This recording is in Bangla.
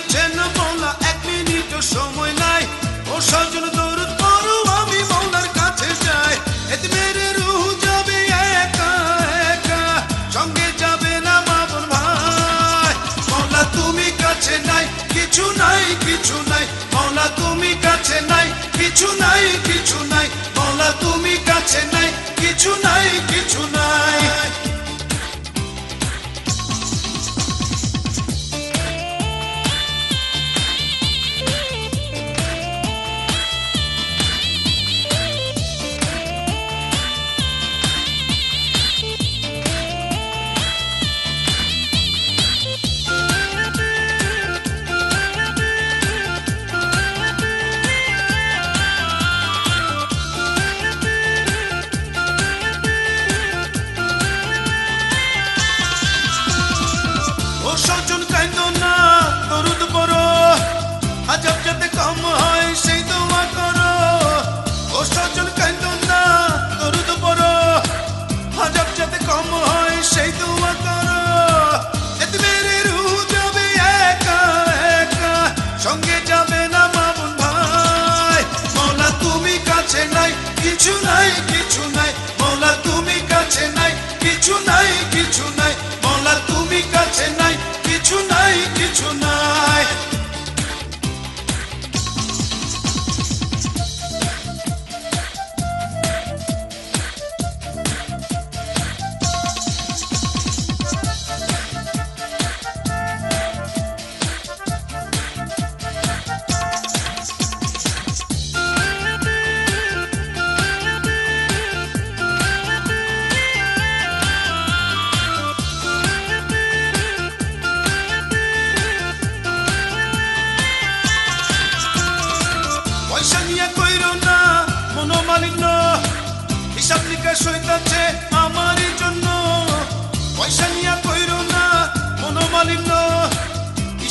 দিয়াছেন মৌলা, এক মিনিটও সময় নাই। ও সজন দৌড় আমি মৌলার কাছে যাই। এতে মেরে রুহ যাবে একা একা। সঙ্গে যাবে না মামুন ভাই। মৌলা, তুমি কাছে নাই, কিছু নাই কিছু নাই। মৌলা, তুমি কাছে নাই, কিছু নাই কিছু নাই। মৌলা, তুমি কাছে নাই। কাছে নাই কিছু নাই কিছু